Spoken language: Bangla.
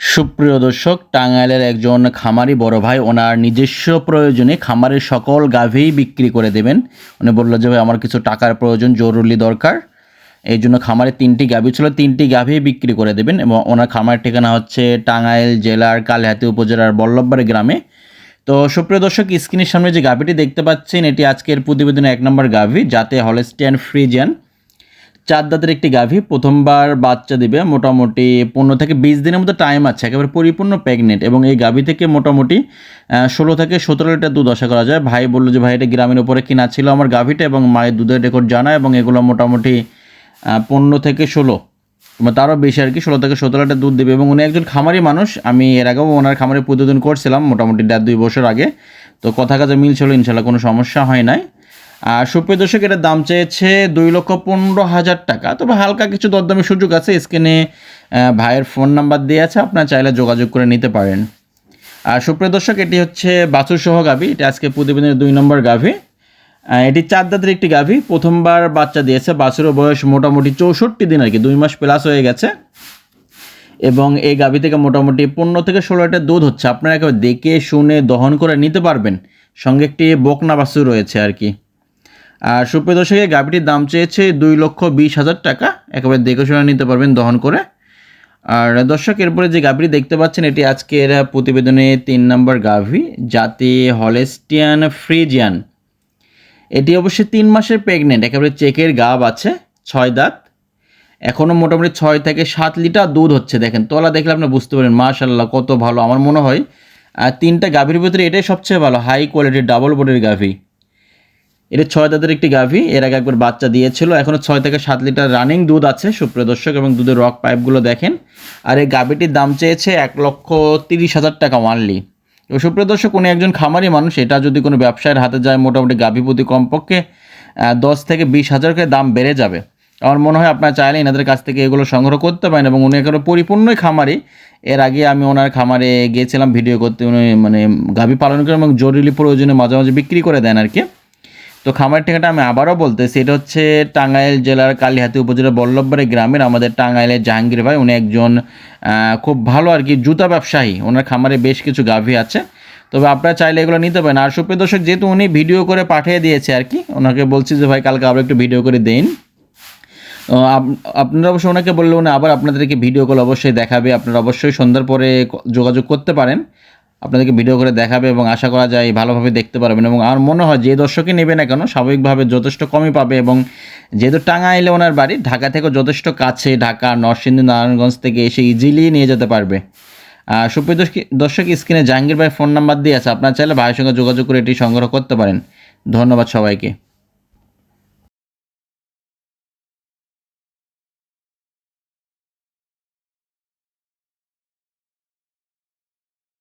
সুপ্রিয় দর্শক, টাঙ্গাইলের একজন খামারি বড় ভাই, ওনার নিজস্ব প্রয়োজনে খামারের সকল গাভীই বিক্রি করে দেবেন। উনি বলল যে, ভাই, আমার কিছু টাকার প্রয়োজন, জরুরি দরকার। এই জন্য খামারে তিনটি গাভী ছিল, তিনটি গাভী বিক্রি করে দেবেন এবং ওনার খামারের ঠিকানা হচ্ছে টাঙ্গাইল জেলার কালহাতি উপজেলার বল্লভবাড়ি গ্রামে। তো সুপ্রিয় দর্শক, স্ক্রিনের সামনে যে গাভীটি দেখতে পাচ্ছেন, এটি আজকের প্রতিবেদনে এক নম্বর গাভী, যাতে হলেস্টিয়ান ফ্রিজিয়ান। চার দাঁতের একটি গাভী প্রথমবার বাচ্চা দিবে মোটামুটি পনেরো থেকে বিশ দিনের মতো টাইম আছে, একেবারে পরিপূর্ণ প্রেগনেন্ট এবং এই গাভী থেকে মোটামুটি ষোলো থেকে সতেরো লিটার দুধ আশা করা যায়। ভাই বলল যে, ভাই, এটা গ্রামের উপরে কিনা ছিল আমার গাভীটা এবং মায়ের দুধের রেকর্ড জানা এবং এগুলো মোটামুটি পনেরো থেকে ষোলো। তারও বেশি আর কি, ষোলো থেকে সতেরো লিটার দুধ দেবে। এবং উনি একজন খামারি মানুষ, আমি এর আগেও ওনার খামারে প্রতিদিন করছিলাম, মোটামুটি দেড় দুই বছর আগে। তো কথা কাজে মিল ছিল ইনশাল্লাহ কোনো সমস্যা হয় নাই। আর সুপ্রিয় দর্শক, এটার দাম চেয়েছে দুই লক্ষ পনেরো হাজার টাকা। তবে হালকা কিছু দরদামের সুযোগ আছে। স্ক্রিনে ভাইয়ের ফোন নাম্বার দিয়ে আছে। আপনারা চাইলে যোগাযোগ করে নিতে পারেন। আর সুপ্রিয় দর্শক, এটি হচ্ছে বাছুর সহ গাভী। এটা আজকে প্রতিবেদনের দুই নম্বর গাভী। এটি চার দাঁতের একটি গাভী। প্রথমবার বাচ্চা দিয়েছে। বাছুরের বয়স মোটামুটি চৌষট্টি দিন আর কি, দুই মাস প্লাস হয়ে গেছে। এবং এই গাভী থেকে মোটামুটি পনেরো থেকে ষোলো লিটার দুধ হচ্ছে। আপনারা একেবারে দেখে, শুনে, দহন করে নিতে পারবেন। সঙ্গে একটি বকনা বাছুর রয়েছে আর কি। আর সুপ্রিয় দর্শক গাভীটির দাম চেয়েছে দুই লক্ষ বিশ হাজার টাকা। একেবারে দেখে শুনে নিতে পারবেন দহন করে। আর দর্শক, এরপরে যে গাভীটি দেখতে পাচ্ছেন, এটি আজকের প্রতিবেদনে তিন নম্বর গাভী, জাতি হলেস্টিয়ান ফ্রিজিয়ান। এটি অবশ্যই তিন মাসের প্রেগনেন্ট একেবারে চেকের গাব আছে, ছয় দাঁত। এখনও মোটামুটি ছয় থেকে সাত লিটার দুধ হচ্ছে, দেখেন। তলা দেখলে আপনি বুঝতে পারেন মাশাল্লাহ কত ভালো। আমার মনে হয় আর তিনটা গাভীর ভিতরে এটাই সবচেয়ে ভালো হাই কোয়ালিটির ডাবল বোর্ডের গাভী। এটা ছয় দাঁতের একটি গাভী, এর আগে একবার বাচ্চা দিয়েছিল এখনও ছয় থেকে সাত লিটার রানিং দুধ আছে, সুপ্রিয় দর্শক, এবং দুধের রক পাইপগুলো দেখেন। আর এই গাভীটির দাম চেয়েছে এক লক্ষ তিরিশ হাজার টাকা ওয়ানলি তো সুপ্রিয় দর্শক, উনি একজন খামারি মানুষ, এটা যদি কোনো ব্যবসায়ের হাতে যায়, মোটামুটি গাভী প্রতি কমপক্ষে দশ থেকে বিশ হাজার করে দাম বেড়ে যাবে। আমার মনে হয় আপনার চাইলে এনাদের কাছ থেকে এগুলো সংগ্রহ করতে পারেন, এবং উনি এখানে পরিপূর্ণই খামারি। এর আগে আমি ওনার খামারে গিয়েছিলাম ভিডিও করতে, উনি মানে গাভী পালন করে এবং জরুরি প্রয়োজনে মাঝে মাঝে বিক্রি করে দেন আর কি। তো খামার ঠিকানাটা আমি আবারও বলতেছি, এটা হচ্ছে টাঙ্গাইল জেলার কালীহাতি উপজেলার বল্লভবাড়ি গ্রামের আমাদের টাঙ্গাইলের জাহাঙ্গীর ভাই। উনি একজন খুব ভালো আর কি জুতা ব্যবসায়ী। ওনার খামারে বেশ কিছু গাভী আছে। তবে আপনারা চাইলে এগুলো নিতে পারেন। আর সুপ্রিয় দর্শক, যেহেতু উনি ভিডিও করে পাঠিয়ে দিয়েছে আর কি, ওনাকে বলছি যে, ভাই, কালকে আবার একটু ভিডিও করে দিন। আপনারা অবশ্যই ওনাকে বললে উনি আবার আপনাদেরকে ভিডিও কল অবশ্যই দেখাবে। আপনারা অবশ্যই সন্ধ্যার পরে যোগাযোগ করতে পারেন। আপনাদেরকে ভিডিও করে দেখাবে এবং আশা করা যায় ভালোভাবে দেখতে পারবেন এবং আমার মনে হয় যে দর্শকই নেবে না কেন, স্বাভাবিকভাবে যথেষ্ট কমই পাবে এবং যেহেতু টাঙ্গাইলে ওনার বাড়ি, ঢাকা থেকে যথেষ্ট কাছে, ঢাকা, নরসিংদী, নারায়ণগঞ্জ থেকে এসে ইজিলি নিয়ে যেতে পারবে। সুপ্রিয় দর্শক স্ক্রিনে জাহাঙ্গীর ভাই ফোন নাম্বার দিয়ে আছে, আপনার চাইলে ভাইয়ের সঙ্গে যোগাযোগ করে এটি সংগ্রহ করতে পারেন। ধন্যবাদ সবাইকে।